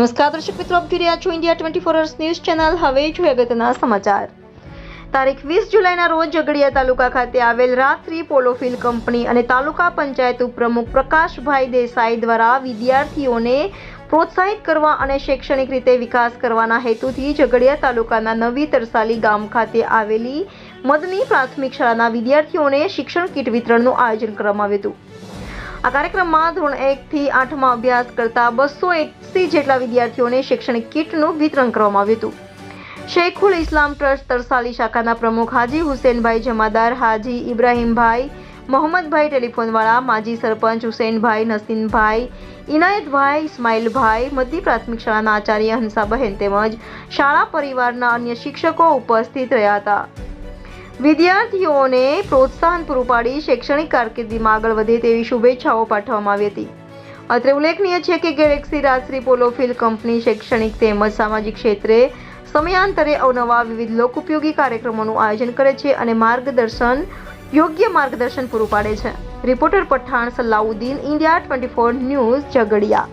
નમસ્કાર, દર્શક મિત્રો, આપ જોઈ રહ્યા છો India twenty four hours news channel હવે જોઈએ અગત્યના સમાચાર. તારીખ વીસ જુલાઈના રોજ ઝઘડિયા તાલુકા ખાતે આવેલ રાત્રી પોલોફિલ કંપની અને તાલુકા પંચાયત ઉપપ્રમુખ પ્રકાશભાઈ દેસાઈ દ્વારા વિદ્યાર્થીઓને પ્રોત્સાહિત કરવા અને શૈક્ષણિક રીતે વિકાસ કરવાના હેતુથી ઝઘડિયા તાલુકાના નવી તરસાલી ગામ ખાતે આવેલી મદની પ્રાથમિક શાળાના વિદ્યાર્થીઓને શિક્ષણ કીટ વિતરણનું આયોજન કરવામાં આવ્યું હતું. આ કાર્યક્રમમાં ધોરણ એક થી આઠમાં અભ્યાસ કરતા બસો એંસી જેટલા વિદ્યાર્થીઓને શૈક્ષણિક કીટનું વિતરણ કરવામાં આવ્યું હતું. શેખુલ ઇસ્લામ ટ્રસ્ટ તરસાલી શાખાના પ્રમુખ હાજી હુસેનભાઈ જમાદાર, હાજી ઇબ્રાહીમભાઈ, મોહમ્મદભાઈ ટેલિફોનવાળા, માજી સરપંચ હુસેનભાઈ, નસીનભાઈ, ઇનાયતભાઈ, ઇસ્માઇલભાઈ, મધ્ય પ્રાથમિક શાળાના આચાર્ય હંસાબહેન તેમજ શાળા પરિવારના અન્ય શિક્ષકો ઉપસ્થિત રહ્યા હતા. વિદ્યાર્થીઓને પ્રોત્સાહન પૂરું પાડી શૈક્ષણિક કારકિર્દીમાં આગળ વધે તેવી શુભેચ્છાઓ પાઠવવામાં આવી હતી. અત્રે ઉલ્લેખનીય છે કે ગેલેક્સી રાજશ્રી પોલોફિલ કંપની, શૈક્ષણિક તેમજ સામાજિક ક્ષેત્રે સમયાંતરે અવનવા વિવિધ લોકોપયોગી કાર્યક્રમોનું આયોજન કરે છે અને માર્ગદર્શન, યોગ્ય માર્ગદર્શન પૂરું પાડે છે. Reporter Pathan Salauddin, India twenty four news, Jhagadia.